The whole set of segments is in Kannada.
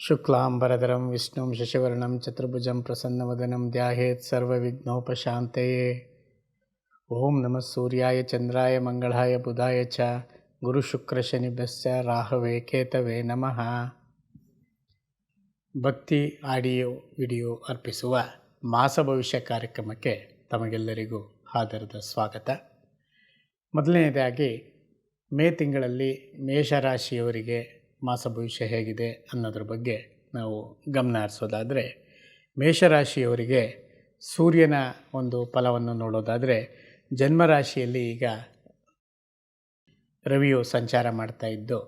ಶುಕ್ಲಾಂಬರಧರಂ, ವಿಷ್ಣುಂ, ಶಶಿವರ್ಣಂ, ಚತುರ್ಭುಜಂ, ಪ್ರಸನ್ನವದನಂ ಧ್ಯಾಯೇತ್ ಸರ್ವವಿಘ್ನೋಪಶಾಂತಯೇ. ಓಂ ನಮಃ ಸೂರ್ಯಾಯ, ಚಂದ್ರಾಯ, ಮಂಗಳಾಯ, ಬುಧಾಯ ಚ. ಗುರುಶುಕ್ರಶನಿಭ್ಯಸ್ಯ ರಾಹವೇ, ಕೇತವೇ ನಮಃ. ಭಕ್ತಿ ಆಡಿಯೋ ವಿಡಿಯೋ ಅರ್ಪಿಸುವ ಮಾಸ ಭವಿಷ್ಯ ಕಾರ್ಯಕ್ರಮಕ್ಕೆ ತಮಗೆಲ್ಲರಿಗೂ ಆದರದ ಸ್ವಾಗತ. ಮೊದಲನೇದಾಗಿ ಮೇ ತಿಂಗಳಲ್ಲಿ ಮೇಷರಾಶಿಯವರಿಗೆ ಮಾಸ ಭವಿಷ್ಯ ಹೇಗಿದೆ ಅನ್ನೋದ್ರ ಬಗ್ಗೆ ನಾವು ಗಮನ ಹರಿಸೋದಾದರೆ, ಮೇಷರಾಶಿಯವರಿಗೆ ಸೂರ್ಯನ ಒಂದು ಫಲವನ್ನು ನೋಡೋದಾದರೆ, ಜನ್ಮರಾಶಿಯಲ್ಲಿ ಈಗ ರವಿಯು ಸಂಚಾರ ಮಾಡ್ತಾ ಇದ್ದು,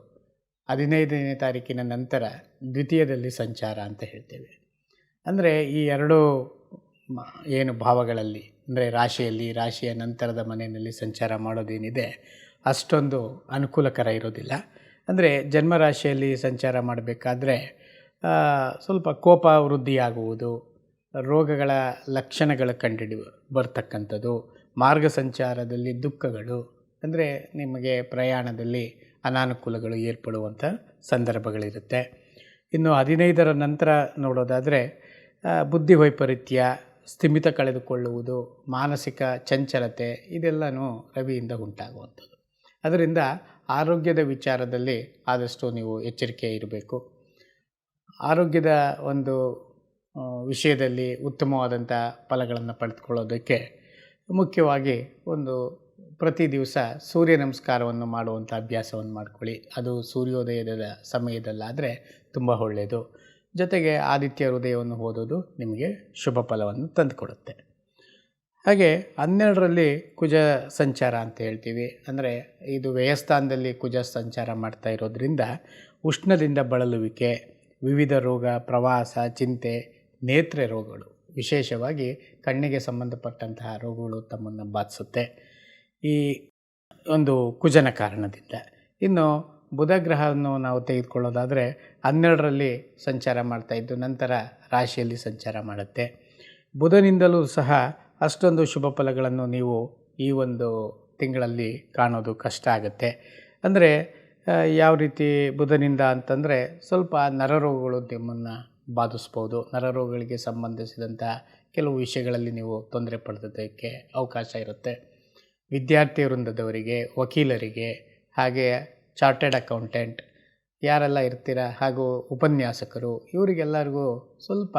ಹದಿನೈದನೇ ತಾರೀಕಿನ ನಂತರ ದ್ವಿತೀಯದಲ್ಲಿ ಸಂಚಾರ ಅಂತ ಹೇಳ್ತೇವೆ. ಅಂದರೆ ಈ ಎರಡು ಏನು ಭಾವಗಳಲ್ಲಿ, ಅಂದರೆ ರಾಶಿಯಲ್ಲಿ, ರಾಶಿಯ ನಂತರದ ಮನೆಯಲ್ಲಿ ಸಂಚಾರ ಮಾಡೋದೇನಿದೆ, ಅಷ್ಟೊಂದು ಅನುಕೂಲಕರ ಇರೋದಿಲ್ಲ. ಅಂದರೆ ಜನ್ಮರಾಶಿಯಲ್ಲಿ ಸಂಚಾರ ಮಾಡಬೇಕಾದ್ರೆ ಸ್ವಲ್ಪ ಕೋಪ ವೃದ್ಧಿಯಾಗುವುದು, ರೋಗಗಳ ಲಕ್ಷಣಗಳು ಕಂಡಿಡಿ, ಬರ್ತಕ್ಕಂಥದ್ದು ಮಾರ್ಗ ಸಂಚಾರದಲ್ಲಿ ದುಃಖಗಳು, ಅಂದರೆ ನಿಮಗೆ ಪ್ರಯಾಣದಲ್ಲಿ ಅನಾನುಕೂಲಗಳು ಏರ್ಪಡುವಂಥ ಸಂದರ್ಭಗಳಿರುತ್ತೆ. ಇನ್ನು ಹದಿನೈದರ ನಂತರ ನೋಡೋದಾದರೆ ಬುದ್ಧಿ ವೈಪರೀತ್ಯ, ಸ್ಥಿಮಿತ ಕಳೆದುಕೊಳ್ಳುವುದು, ಮಾನಸಿಕ ಚಂಚಲತೆ, ಇದೆಲ್ಲನೂ ರವಿಯಿಂದ ಉಂಟಾಗುವಂಥದ್ದು. ಅದರಿಂದ ಆರೋಗ್ಯದ ವಿಚಾರದಲ್ಲಿ ಆದಷ್ಟು ನೀವು ಎಚ್ಚರಿಕೆ ಇರಬೇಕು. ಆರೋಗ್ಯದ ಒಂದು ವಿಷಯದಲ್ಲಿ ಉತ್ತಮವಾದಂಥ ಫಲಗಳನ್ನು ಪಡೆದುಕೊಳ್ಳೋದಕ್ಕೆ ಮುಖ್ಯವಾಗಿ ಒಂದು ಪ್ರತಿ ದಿವಸ ಸೂರ್ಯ ನಮಸ್ಕಾರವನ್ನು ಮಾಡುವಂಥ ಅಭ್ಯಾಸವನ್ನು ಮಾಡ್ಕೊಳ್ಳಿ. ಅದು ಸೂರ್ಯೋದಯದ ಸಮಯದಲ್ಲಾದರೆ ತುಂಬ ಒಳ್ಳೆಯದು. ಜೊತೆಗೆ ಆದಿತ್ಯ ಹೃದಯವನ್ನು ಓದೋದು ನಿಮಗೆ ಶುಭ ಫಲವನ್ನು ತಂದುಕೊಡುತ್ತೆ. ಹಾಗೆ ಹನ್ನೆರಡರಲ್ಲಿ ಕುಜ ಸಂಚಾರ ಅಂತ ಹೇಳ್ತೀವಿ. ಅಂದರೆ ಇದು ವ್ಯಯಸ್ಥಾನದಲ್ಲಿ ಕುಜ ಸಂಚಾರ ಮಾಡ್ತಾ ಇರೋದ್ರಿಂದ ಉಷ್ಣದಿಂದ ಬಳಲುವಿಕೆ, ವಿವಿಧ ರೋಗ, ಪ್ರವಾಸ, ಚಿಂತೆ, ನೇತ್ರ ರೋಗಗಳು, ವಿಶೇಷವಾಗಿ ಕಣ್ಣಿಗೆ ಸಂಬಂಧಪಟ್ಟಂತಹ ರೋಗಗಳು ತಮ್ಮನ್ನು ಬಾಧಿಸುತ್ತೆ. ಈ ಒಂದು ಕುಜನ ಕಾರಣದಿಂದ. ಇನ್ನು ಬುಧ ಗ್ರಹವನ್ನು ನಾವು ತೆಗೆದುಕೊಳ್ಳೋದಾದರೆ ಹನ್ನೆರಡರಲ್ಲಿ ಸಂಚಾರ ಮಾಡ್ತಾ ಇದ್ದು ನಂತರ ರಾಶಿಯಲ್ಲಿ ಸಂಚಾರ ಮಾಡುತ್ತೆ. ಬುಧನಿಂದಲೂ ಸಹ ಅಷ್ಟೊಂದು ಶುಭ ಫಲಗಳನ್ನು ನೀವು ಈ ಒಂದು ತಿಂಗಳಲ್ಲಿ ಕಾಣೋದು ಕಷ್ಟ ಆಗುತ್ತೆ. ಅಂದರೆ ಯಾವ ರೀತಿ ಬುಧನಿಂದ ಅಂತಂದರೆ ಸ್ವಲ್ಪ ನರರೋಗಗಳು ನಿಮ್ಮನ್ನು ಬಾಧಿಸ್ಬೋದು. ನರರೋಗಗಳಿಗೆ ಸಂಬಂಧಿಸಿದಂಥ ಕೆಲವು ವಿಷಯಗಳಲ್ಲಿ ನೀವು ತೊಂದರೆ ಪಡೆದೋದಕ್ಕೆ ಅವಕಾಶ ಇರುತ್ತೆ. ವಿದ್ಯಾರ್ಥಿ ವೃಂದದವರಿಗೆ, ವಕೀಲರಿಗೆ, ಹಾಗೆ ಚಾರ್ಟೆಡ್ ಅಕೌಂಟೆಂಟ್, ಯಾರೆಲ್ಲ ಇರ್ತೀರ ಹಾಗೂ ಉಪನ್ಯಾಸಕರು, ಇವರಿಗೆಲ್ಲರಿಗೂ ಸ್ವಲ್ಪ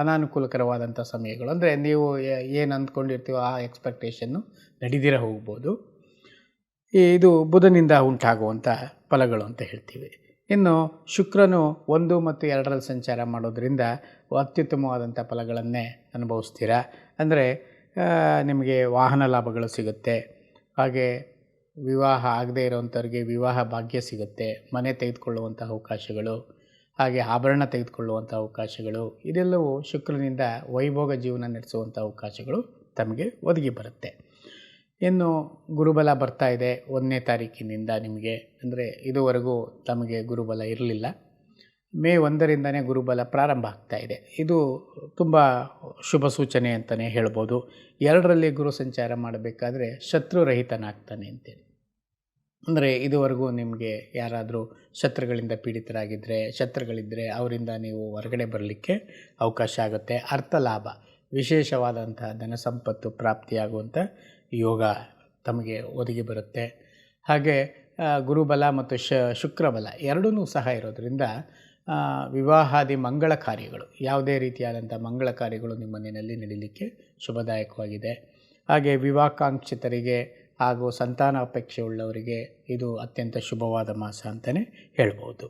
ಅನಾನುಕೂಲಕರವಾದಂಥ ಸಮಯಗಳು. ಅಂದರೆ ನೀವು ಏನು ಅಂದ್ಕೊಂಡಿರ್ತೀವೋ ಆ ಎಕ್ಸ್ಪೆಕ್ಟೇಷನ್ನು ನಡೀದಿರ ಹೋಗ್ಬೋದು. ಇದು ಬುಧನಿಂದ ಉಂಟಾಗುವಂಥ ಫಲಗಳು ಅಂತ ಹೇಳ್ತೀವಿ. ಇನ್ನು ಶುಕ್ರನು ಒಂದು ಮತ್ತು ಎರಡರಲ್ಲಿ ಸಂಚಾರ ಮಾಡೋದರಿಂದ ಅತ್ಯುತ್ತಮವಾದಂಥ ಫಲಗಳನ್ನೇ ಅನುಭವಿಸ್ತೀರ? ಅಂದರೆ ನಿಮಗೆ ವಾಹನ ಲಾಭಗಳು ಸಿಗುತ್ತೆ. ಹಾಗೆ ವಿವಾಹ ಆಗದೇ ಇರೋವಂಥವ್ರಿಗೆ ವಿವಾಹ ಭಾಗ್ಯ ಸಿಗುತ್ತೆ. ಮನೆ ತೆಗೆದುಕೊಳ್ಳುವಂಥ ಅವಕಾಶಗಳು. ಹಾಗೆ ಆಭರಣ ತೆಗೆದುಕೊಳ್ಳುವಂಥ ಅವಕಾಶಗಳು, ಇದೆಲ್ಲವೂ ಶುಕ್ರನಿಂದ ವೈಭೋಗ ಜೀವನ ನಡೆಸುವಂಥ ಅವಕಾಶಗಳು ತಮಗೆ ಒದಗಿ ಬರುತ್ತೆ. ಇನ್ನು ಗುರುಬಲ ಬರ್ತಾ ಇದೆ ಒಂದನೇ ತಾರೀಕಿನಿಂದ ನಿಮಗೆ, ಅಂದರೆ ಇದುವರೆಗೂ ತಮಗೆ ಗುರುಬಲ ಇರಲಿಲ್ಲ. ಮೇ ಒಂದರಿಂದನೇ ಗುರುಬಲ ಪ್ರಾರಂಭ ಆಗ್ತಾ ಇದೆ. ಇದು ತುಂಬ ಶುಭ ಸೂಚನೆ ಅಂತಲೇ ಹೇಳ್ಬೋದು. ಎರಡರಲ್ಲಿ ಗುರು ಸಂಚಾರ ಮಾಡಬೇಕಾದ್ರೆ ಶತ್ರುರಹಿತನಾಗ್ತಾನೆ ಅಂತೇಳಿ. ಅಂದರೆ ಇದುವರೆಗೂ ನಿಮಗೆ ಯಾರಾದರೂ ಶತ್ರುಗಳಿಂದ ಪೀಡಿತರಾಗಿದ್ದರೆ ಶತ್ರುಗಳಿದ್ದರೆ ಅವರಿಂದ ನೀವು ಹೊರಗಡೆ ಬರಲಿಕ್ಕೆ ಅವಕಾಶ ಆಗುತ್ತೆ. ಅರ್ಥ ಲಾಭ ವಿಶೇಷವಾದಂಥ ಧನ ಸಂಪತ್ತು ಪ್ರಾಪ್ತಿಯಾಗುವಂಥ ಯೋಗ ತಮಗೆ ಒದಗಿ ಬರುತ್ತೆ. ಹಾಗೆ ಗುರುಬಲ ಮತ್ತು ಶ, ಶುಕ್ರಬಲ ಎರಡೂ ಸಹ ಇರೋದರಿಂದ ವಿವಾಹಾದಿ ಮಂಗಳ ಕಾರ್ಯಗಳು, ಯಾವುದೇ ರೀತಿಯಾದಂಥ ಮಂಗಳ ಕಾರ್ಯಗಳು ನಿಮ್ಮ ಮನೆಯಲ್ಲಿ ನಡೀಲಿಕ್ಕೆ ಶುಭದಾಯಕವಾಗಿದೆ. ಹಾಗೆ ವಿವಾಹಾಕಾಂಕ್ಷಿತರಿಗೆ ಹಾಗೂ ಸಂತಾನ ಅಪೇಕ್ಷೆ ಉಳ್ಳವರಿಗೆ ಇದು ಅತ್ಯಂತ ಶುಭವಾದ ಮಾಸ ಅಂತಲೇ ಹೇಳ್ಬೋದು.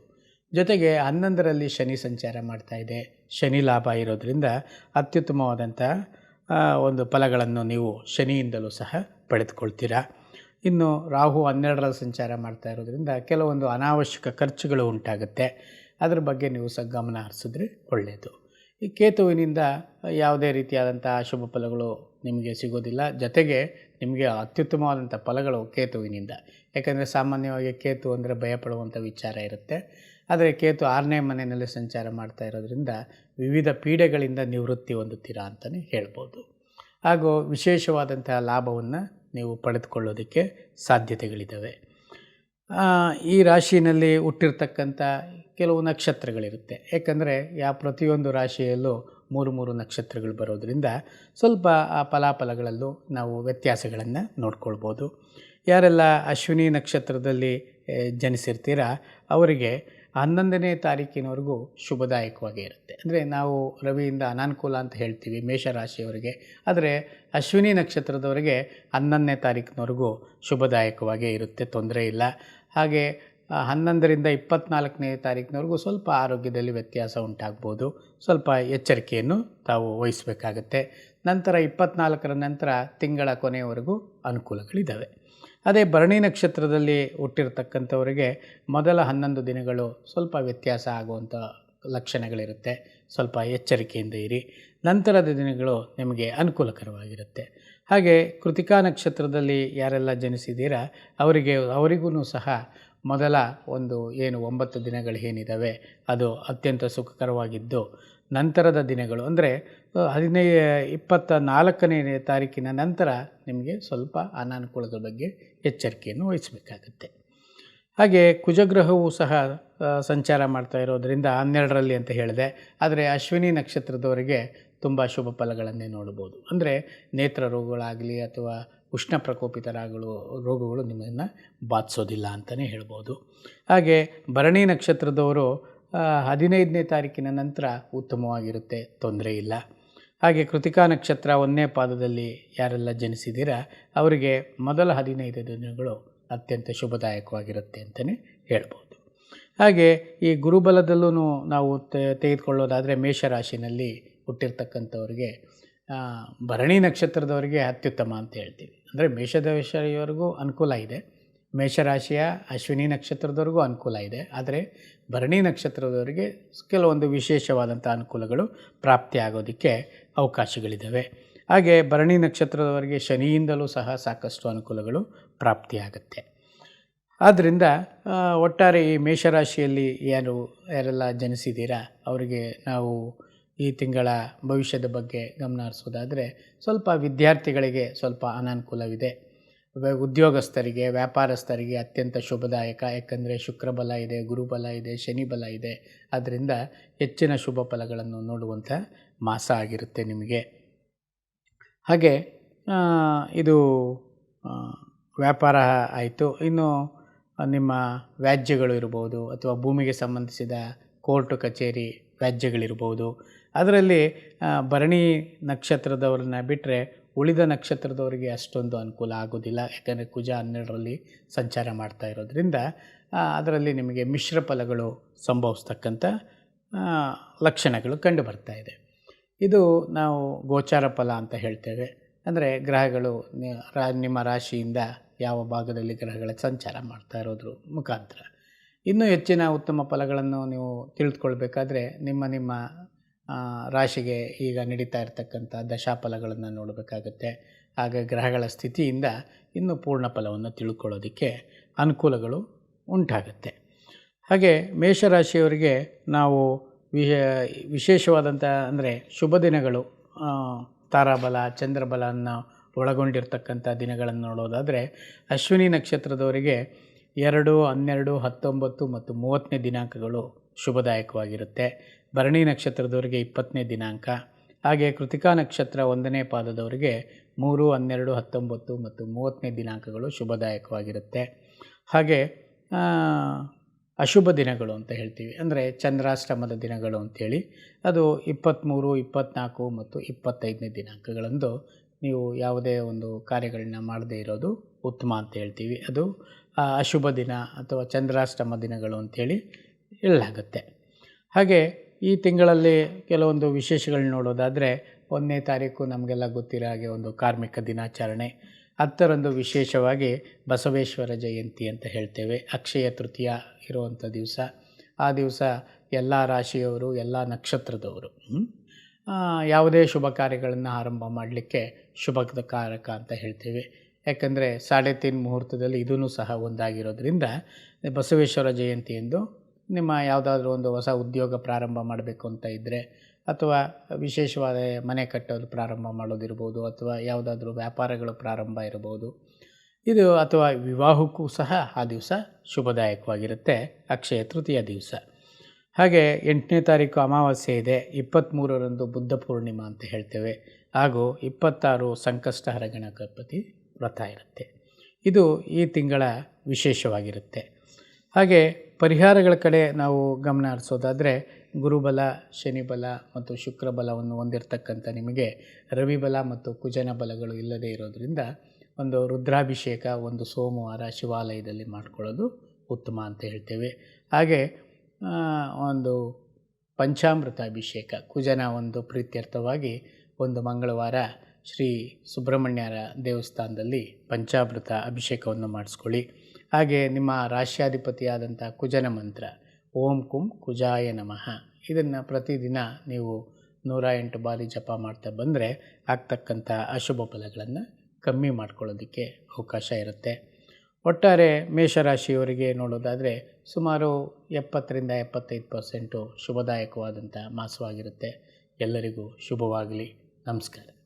ಜೊತೆಗೆ ಹನ್ನೊಂದರಲ್ಲಿ ಶನಿ ಸಂಚಾರ ಮಾಡ್ತಾ ಇದೆ. ಶನಿ ಲಾಭ ಇರೋದರಿಂದ ಅತ್ಯುತ್ತಮವಾದಂಥ ಒಂದು ಫಲಗಳನ್ನು ನೀವು ಶನಿಯಿಂದಲೂ ಸಹ ಪಡೆದುಕೊಳ್ತೀರಾ. ಇನ್ನು ರಾಹು ಹನ್ನೆರಡರಲ್ಲಿ ಸಂಚಾರ ಮಾಡ್ತಾ ಇರೋದ್ರಿಂದ ಕೆಲವೊಂದು ಅನಾವಶ್ಯಕ ಖರ್ಚುಗಳು ಉಂಟಾಗುತ್ತೆ. ಅದರ ಬಗ್ಗೆ ನೀವು ಸಹ ಗಮನ ಹರಿಸಿದ್ರೆ ಒಳ್ಳೆಯದು ಈ ಕೇತುವಿನಿಂದ ಯಾವುದೇ ರೀತಿಯಾದಂಥ ಶುಭ ಫಲಗಳು ನಿಮಗೆ ಸಿಗೋದಿಲ್ಲ. ಜೊತೆಗೆ ನಿಮಗೆ ಅತ್ಯುತ್ತಮವಾದಂಥ ಫಲಗಳು ಕೇತುವಿನಿಂದ. ಯಾಕಂದರೆ ಸಾಮಾನ್ಯವಾಗಿ ಕೇತು ಅಂದರೆ ಭಯಪಡುವಂಥ ವಿಚಾರ ಇರುತ್ತೆ. ಆದರೆ ಕೇತು ಆರನೇ ಮನೆಯಲ್ಲಿ ಸಂಚಾರ ಮಾಡ್ತಾ ಇರೋದ್ರಿಂದ ವಿವಿಧ ಪೀಡೆಗಳಿಂದ ನಿವೃತ್ತಿ ಹೊಂದುತ್ತೀರಾ ಅಂತಲೇ ಹೇಳ್ಬೋದು. ಹಾಗೂ ವಿಶೇಷವಾದಂತಹ ಲಾಭವನ್ನು ನೀವು ಪಡೆದುಕೊಳ್ಳೋದಕ್ಕೆ ಸಾಧ್ಯತೆಗಳಿದ್ದಾವೆ. ಈ ರಾಶಿಯಲ್ಲಿ ಹುಟ್ಟಿರ್ತಕ್ಕಂಥ ಕೆಲವು ನಕ್ಷತ್ರಗಳಿರುತ್ತೆ. ಯಾಕಂದರೆ ಯಾವ ಪ್ರತಿಯೊಂದು ರಾಶಿಯಲ್ಲೂ ಮೂರು ಮೂರು ನಕ್ಷತ್ರಗಳು ಬರೋದರಿಂದ ಸ್ವಲ್ಪ, ಆ, ಫಲಾಫಲಗಳಲ್ಲೂ ನಾವು ವ್ಯತ್ಯಾಸಗಳನ್ನು ನೋಡ್ಕೊಳ್ಬೋದು. ಯಾರೆಲ್ಲ ಅಶ್ವಿನಿ ನಕ್ಷತ್ರದಲ್ಲಿ ಜನಿಸಿರ್ತೀರ, ಅವರಿಗೆ ಹನ್ನೊಂದನೇ ತಾರೀಕಿನವರೆಗೂ ಶುಭದಾಯಕವಾಗಿ ಇರುತ್ತೆ. ಅಂದರೆ ನಾವು ರವಿಯಿಂದ ಅನಾನುಕೂಲ ಅಂತ ಹೇಳ್ತೀವಿ ಮೇಷರಾಶಿಯವರಿಗೆ. ಆದರೆ ಅಶ್ವಿನಿ ನಕ್ಷತ್ರದವರಿಗೆ ಹನ್ನೊಂದನೇ ತಾರೀಕಿನವರೆಗೂ ಶುಭದಾಯಕವಾಗೇ ಇರುತ್ತೆ, ತೊಂದರೆ ಇಲ್ಲ. ಹಾಗೆ ಹನ್ನೊಂದರಿಂದ ಇಪ್ಪತ್ತ್ನಾಲ್ಕನೇ ತಾರೀಕಿನವರೆಗೂ ಸ್ವಲ್ಪ ಆರೋಗ್ಯದಲ್ಲಿ ವ್ಯತ್ಯಾಸ ಉಂಟಾಗ್ಬೋದು. ಸ್ವಲ್ಪ ಎಚ್ಚರಿಕೆಯನ್ನು ತಾವು ವಹಿಸಬೇಕಾಗತ್ತೆ. ನಂತರ ಇಪ್ಪತ್ತ್ನಾಲ್ಕರ ನಂತರ ತಿಂಗಳ ಕೊನೆಯವರೆಗೂ ಅನುಕೂಲಗಳಿದ್ದಾವೆ ಅದೇ ಭರಣಿ ನಕ್ಷತ್ರದಲ್ಲಿ ಹುಟ್ಟಿರತಕ್ಕಂಥವರಿಗೆ ಮೊದಲ ಹನ್ನೊಂದು ದಿನಗಳು ಸ್ವಲ್ಪ ವ್ಯತ್ಯಾಸ ಆಗುವಂಥ ಲಕ್ಷಣಗಳಿರುತ್ತೆ. ಸ್ವಲ್ಪ ಎಚ್ಚರಿಕೆಯಿಂದ ಇರಿ. ನಂತರದ ದಿನಗಳು ನಿಮಗೆ ಅನುಕೂಲಕರವಾಗಿರುತ್ತೆ. ಹಾಗೆ ಕೃತಿಕಾ ನಕ್ಷತ್ರದಲ್ಲಿ ಯಾರೆಲ್ಲ ಜನಿಸಿದ್ದೀರಾ, ಅವರಿಗೆ ಅವರಿಗೂ ಸಹ ಮೊದಲ ಒಂದು ಏನು ಒಂಬತ್ತು ದಿನಗಳು ಏನಿದ್ದಾವೆ ಅದು ಅತ್ಯಂತ ಸುಖಕರವಾಗಿದ್ದು, ನಂತರದ ದಿನಗಳು ಅಂದರೆ ಹದಿನೈ ಇಪ್ಪತ್ತ ನಾಲ್ಕನೇ ತಾರೀಕಿನ ನಂತರ ನಿಮಗೆ ಸ್ವಲ್ಪ ಅನಾನುಕೂಲದ ಬಗ್ಗೆ ಎಚ್ಚರಿಕೆಯನ್ನು ವಹಿಸಬೇಕಾಗುತ್ತೆ. ಹಾಗೆ ಕುಜಗ್ರಹವು ಸಹ ಸಂಚಾರ ಮಾಡ್ತಾ ಇರೋದರಿಂದ ಹನ್ನೆರಡರಲ್ಲಿ ಅಂತ ಹೇಳಿದೆ. ಆದರೆ ಅಶ್ವಿನಿ ನಕ್ಷತ್ರದವರಿಗೆ ತುಂಬ ಶುಭ ಫಲಗಳನ್ನೇ ನೋಡ್ಬೋದು. ಅಂದರೆ ನೇತ್ರ ರೋಗಗಳಾಗಲಿ ಅಥವಾ ಉಷ್ಣ ಪ್ರಕೋಪಿತರಾಗಲು ರೋಗಗಳು ನಿಮ್ಮನ್ನು ಬಾಧಿಸೋದಿಲ್ಲ ಅಂತಲೇ ಹೇಳ್ಬೋದು. ಹಾಗೆ ಭರಣಿ ನಕ್ಷತ್ರದವರು ಹದಿನೈದನೇ ತಾರೀಕಿನ ನಂತರ ಉತ್ತಮವಾಗಿರುತ್ತೆ, ತೊಂದರೆ ಇಲ್ಲ. ಹಾಗೆ ಕೃತಿಕಾ ನಕ್ಷತ್ರ ಒಂದನೇ ಪಾದದಲ್ಲಿ ಯಾರೆಲ್ಲ ಜನಿಸಿದ್ದೀರಾ, ಅವರಿಗೆ ಮೊದಲ ಹದಿನೈದು ದಿನಗಳು ಅತ್ಯಂತ ಶುಭದಾಯಕವಾಗಿರುತ್ತೆ ಅಂತಲೇ ಹೇಳ್ಬೋದು. ಹಾಗೆ ಈ ಗುರುಬಲದಲ್ಲೂ ನಾವು ತೆಗೆದುಕೊಳ್ಳೋದಾದರೆ ಮೇಷರಾಶಿನಲ್ಲಿ ಹುಟ್ಟಿರ್ತಕ್ಕಂಥವ್ರಿಗೆ ಭರಣಿ ನಕ್ಷತ್ರದವರಿಗೆ ಅತ್ಯುತ್ತಮ ಅಂತ ಹೇಳ್ತೀವಿ. ಅಂದರೆ ಮೇಷದವರೆಗೂ ಅನುಕೂಲ ಇದೆ. ಮೇಷರಾಶಿಯ ಅಶ್ವಿನಿ ನಕ್ಷತ್ರದವರೆಗೂ ಅನುಕೂಲ ಇದೆ. ಆದರೆ ಭರಣಿ ನಕ್ಷತ್ರದವರಿಗೆ ಕೆಲವೊಂದು ವಿಶೇಷವಾದಂಥ ಅನುಕೂಲಗಳು ಪ್ರಾಪ್ತಿಯಾಗೋದಕ್ಕೆ ಅವಕಾಶಗಳಿದ್ದಾವೆ. ಹಾಗೆ ಭರಣಿ ನಕ್ಷತ್ರದವರಿಗೆ ಶನಿಯಿಂದಲೂ ಸಹ ಸಾಕಷ್ಟು ಅನುಕೂಲಗಳು ಪ್ರಾಪ್ತಿಯಾಗುತ್ತೆ ಆದ್ದರಿಂದ ಒಟ್ಟಾರೆ ಈ ಮೇಷರಾಶಿಯಲ್ಲಿ ಯಾರು, ಯಾರೆಲ್ಲ ಜನಿಸಿದ್ದೀರಾ, ಅವರಿಗೆ ನಾವು ಈ ತಿಂಗಳ ಭವಿಷ್ಯದ ಬಗ್ಗೆ ಗಮನ ಹರಿಸೋದಾದರೆ ಸ್ವಲ್ಪ ವಿದ್ಯಾರ್ಥಿಗಳಿಗೆ ಸ್ವಲ್ಪ ಅನಾನುಕೂಲವಿದೆ. ಉದ್ಯೋಗಸ್ಥರಿಗೆ, ವ್ಯಾಪಾರಸ್ಥರಿಗೆ ಅತ್ಯಂತ ಶುಭದಾಯಕ, ಯಾಕಂದರೆ ಶುಕ್ರಬಲ ಇದೆ ಗುರುಬಲ ಇದೆ ಶನಿಬಲ ಇದೆ. ಆದ್ದರಿಂದ ಹೆಚ್ಚಿನ ಶುಭ ಫಲಗಳನ್ನು ನೋಡುವಂಥ ಮಾಸ ಆಗಿರುತ್ತೆ ನಿಮಗೆ. ಹಾಗೆ ಇದು ವ್ಯಾಪಾರ ಆಯಿತು. ಇನ್ನು ನಿಮ್ಮ ವ್ಯಾಜ್ಯಗಳು ಇರ್ಬೋದು, ಅಥವಾ ಭೂಮಿಗೆ ಸಂಬಂಧಿಸಿದ ಕೋರ್ಟು, ಕಚೇರಿ ವ್ಯಾಜ್ಯಗಳಿರ್ಬೋದು. ಅದರಲ್ಲಿ ಭರಣಿ ನಕ್ಷತ್ರದವ್ರನ್ನ ಬಿಟ್ಟರೆ ಉಳಿದ ನಕ್ಷತ್ರದವರಿಗೆ ಅಷ್ಟೊಂದು ಅನುಕೂಲ ಆಗೋದಿಲ್ಲ. ಯಾಕಂದರೆ ಕುಜ ಹನ್ನೆರಡರಲ್ಲಿ ಸಂಚಾರ ಮಾಡ್ತಾ ಇರೋದ್ರಿಂದ ಅದರಲ್ಲಿ ನಿಮಗೆ ಮಿಶ್ರ ಫಲಗಳು ಸಂಭವಿಸ್ತಕ್ಕಂಥ ಲಕ್ಷಣಗಳು ಕಂಡು ಬರ್ತಾ ಇದೆ. ಇದು ನಾವು ಗೋಚಾರ ಫಲ ಅಂತ ಹೇಳ್ತೇವೆ. ಅಂದರೆ ಗ್ರಹಗಳು ನಿಮ್ಮ ರಾಶಿಯಿಂದ ಯಾವ ಭಾಗದಲ್ಲಿ ಗ್ರಹಗಳ ಸಂಚಾರ ಮಾಡ್ತಾ ಇರೋದ್ರ ಮುಖಾಂತರ. ಇನ್ನೂ ಹೆಚ್ಚಿನ ಉತ್ತಮ ಫಲಗಳನ್ನು ನೀವು ತಿಳಿದುಕೊಳ್ಬೇಕಾದ್ರೆ ನಿಮ್ಮ ನಿಮ್ಮ ರಾಶಿಗೆ ಈಗ ನಡೀತಾ ಇರತಕ್ಕಂಥ ದಶಾಫಲಗಳನ್ನು ನೋಡಬೇಕಾಗುತ್ತೆ. ಆಗ ಗ್ರಹಗಳ ಸ್ಥಿತಿಯಿಂದ ಇನ್ನೂ ಪೂರ್ಣ ಫಲವನ್ನು ತಿಳ್ಕೊಳ್ಳೋದಕ್ಕೆ ಅನುಕೂಲಗಳು ಉಂಟಾಗುತ್ತೆ. ಹಾಗೆ ಮೇಷರಾಶಿಯವರಿಗೆ ನಾವು ವಿಶ, ವಿಶೇಷವಾದಂಥ ಅಂದರೆ ಶುಭ ದಿನಗಳು ತಾರಾಬಲ ಚಂದ್ರಬಲವನ್ನು ಒಳಗೊಂಡಿರ್ತಕ್ಕಂಥ ದಿನಗಳನ್ನು ನೋಡೋದಾದರೆ ಅಶ್ವಿನಿ ನಕ್ಷತ್ರದವರಿಗೆ ಎರಡು, ಹನ್ನೆರಡು, ಹತ್ತೊಂಬತ್ತು ಮತ್ತು ಮೂವತ್ತನೇ ದಿನಾಂಕಗಳು ಶುಭದಾಯಕವಾಗಿರುತ್ತೆ. ಭರಣಿ ನಕ್ಷತ್ರದವರಿಗೆ ಇಪ್ಪತ್ತನೇ ದಿನಾಂಕ. ಹಾಗೆ ಕೃತಿಕಾ ನಕ್ಷತ್ರ ಒಂದನೇ ಪಾದದವರಿಗೆ ಮೂರು, ಹನ್ನೆರಡು, ಹತ್ತೊಂಬತ್ತು ಮತ್ತು ಮೂವತ್ತನೇ ದಿನಾಂಕಗಳು ಶುಭದಾಯಕವಾಗಿರುತ್ತೆ. ಹಾಗೆ ಅಶುಭ ದಿನಗಳು ಅಂತ ಹೇಳ್ತೀವಿ. ಅಂದರೆ ಚಂದ್ರಾಷ್ಟಮದ ದಿನಗಳು ಅಂಥೇಳಿ ಅದು ಇಪ್ಪತ್ತ್ಮೂರು, ಇಪ್ಪತ್ತ್ನಾಲ್ಕು ಮತ್ತು ಇಪ್ಪತ್ತೈದನೇ ದಿನಾಂಕಗಳಂದು ನೀವು ಯಾವುದೇ ಒಂದು ಕಾರ್ಯಗಳನ್ನ ಮಾಡದೇ ಇರೋದು ಉತ್ತಮ ಅಂತ ಹೇಳ್ತೀವಿ. ಅದು ಅಶುಭ ದಿನ ಅಥವಾ ಚಂದ್ರಾಷ್ಟಮ ದಿನಗಳು ಅಂಥೇಳಿ ಹೇಳಲಾಗುತ್ತೆ ಹಾಗೆ ಈ ತಿಂಗಳಲ್ಲಿ ಕೆಲವೊಂದು ವಿಶೇಷಗಳನ್ನ ನೋಡೋದಾದರೆ, ಒಂದನೇ ತಾರೀಕು ನಮಗೆಲ್ಲ ಗೊತ್ತಿರೋ ಹಾಗೆ ಒಂದು ಕಾರ್ಮಿಕ ದಿನಾಚರಣೆ. ಹತ್ತರಂದು ವಿಶೇಷವಾಗಿ ಬಸವೇಶ್ವರ ಜಯಂತಿ ಅಂತ ಹೇಳ್ತೇವೆ. ಅಕ್ಷಯ ತೃತೀಯ ಇರುವಂಥ ದಿವಸ. ಆ ದಿವಸ ಎಲ್ಲ ರಾಶಿಯವರು, ಎಲ್ಲ ನಕ್ಷತ್ರದವರು ಯಾವುದೇ ಶುಭ ಕಾರ್ಯಗಳನ್ನು ಆರಂಭ ಮಾಡಲಿಕ್ಕೆ ಶುಭಕಾರಕ ಅಂತ ಹೇಳ್ತೇವೆ. ಯಾಕಂದರೆ, ಸಾಡೆ ತೀನ್ ಮುಹೂರ್ತದಲ್ಲಿ ಇದೂ ಸಹ ಒಂದಾಗಿರೋದ್ರಿಂದ, ಬಸವೇಶ್ವರ ಜಯಂತಿ ಎಂದು ನಿಮ್ಮ ಯಾವುದಾದ್ರೂ ಒಂದು ಹೊಸ ಉದ್ಯೋಗ ಪ್ರಾರಂಭ ಮಾಡಬೇಕು ಅಂತ ಇದ್ದರೆ ಅಥವಾ ವಿಶೇಷವಾದ ಮನೆ ಕಟ್ಟೋದು ಪ್ರಾರಂಭ ಮಾಡೋದಿರ್ಬೋದು, ಅಥವಾ ಯಾವುದಾದ್ರೂ ವ್ಯಾಪಾರಗಳು ಪ್ರಾರಂಭ ಇರಬಹುದು ಇದು ಅಥವಾ ವಿವಾಹಕ್ಕೂ ಸಹ ಆ ದಿವಸ ಶುಭದಾಯಕವಾಗಿರುತ್ತೆ, ಅಕ್ಷಯ ತೃತೀಯ ದಿವಸ. ಹಾಗೆ ಎಂಟನೇ ತಾರೀಕು ಅಮಾವಾಸ್ಯೆ ಇದೆ, ಇಪ್ಪತ್ತ್ಮೂರರಂದು ಬುದ್ಧ ಪೂರ್ಣಿಮಾ ಅಂತ ಹೇಳ್ತೇವೆ, ಹಾಗೂ ಇಪ್ಪತ್ತಾರು ಸಂಕಷ್ಟಹರ ಗಣಪತಿ ವ್ರತ ಇರುತ್ತೆ. ಇದು ಈ ತಿಂಗಳ ವಿಶೇಷವಾಗಿರುತ್ತೆ. ಹಾಗೆ ಪರಿಹಾರಗಳ ಕಡೆ ನಾವು ಗಮನ ಹರಿಸೋದಾದರೆ ಗುರುಬಲ, ಶನಿಬಲ ಮತ್ತು ಶುಕ್ರಬಲವನ್ನು ಹೊಂದಿರತಕ್ಕಂಥ ನಿಮಗೆ ರವಿಬಲ ಮತ್ತು ಕುಜನ ಬಲಗಳು ಇಲ್ಲದೇ ಇರೋದರಿಂದ ಒಂದು ರುದ್ರಾಭಿಷೇಕ, ಒಂದು ಸೋಮವಾರ ಶಿವಾಲಯದಲ್ಲಿ ಮಾಡ್ಕೊಳ್ಳೋದು ಉತ್ತಮ ಅಂತ ಹೇಳ್ತೇವೆ. ಹಾಗೆ ಒಂದು ಪಂಚಾಮೃತ ಅಭಿಷೇಕ ಕುಜನ ಒಂದು ಪ್ರೀತ್ಯರ್ಥವಾಗಿ ಒಂದು ಮಂಗಳವಾರ ಶ್ರೀ ಸುಬ್ರಹ್ಮಣ್ಯರ ದೇವಸ್ಥಾನದಲ್ಲಿ ಪಂಚಾಮೃತ ಅಭಿಷೇಕವನ್ನು ಮಾಡಿಸ್ಕೊಳ್ಳಿ. ಹಾಗೆ ನಿಮ್ಮ ರಾಶ್ಯಾಧಿಪತಿಯಾದಂಥ ಕುಜನ ಮಂತ್ರ, ಓಂ ಕುಂ ಕುಜಾಯ ನಮಃ. ಇದನ್ನು ಪ್ರತಿದಿನ ನೀವು ನೂರ ಎಂಟು ಬಾರಿ ಜಪ ಮಾಡ್ತಾ ಬಂದರೆ ಆಗ್ತಕ್ಕಂಥ ಅಶುಭ ಫಲಗಳನ್ನು ಕಮ್ಮಿ ಮಾಡ್ಕೊಳ್ಳೋದಕ್ಕೆ ಅವಕಾಶ ಇರುತ್ತೆ. ಒಟ್ಟಾರೆ ಮೇಷರಾಶಿಯವರಿಗೆ ನೋಡೋದಾದರೆ ಸುಮಾರು ಎಪ್ಪತ್ತರಿಂದ ಎಪ್ಪತ್ತೈದು ಪರ್ಸೆಂಟು ಶುಭದಾಯಕವಾದಂಥ ಮಾಸವಾಗಿರುತ್ತೆ. ಎಲ್ಲರಿಗೂ ಶುಭವಾಗಲಿ. ನಮಸ್ಕಾರ.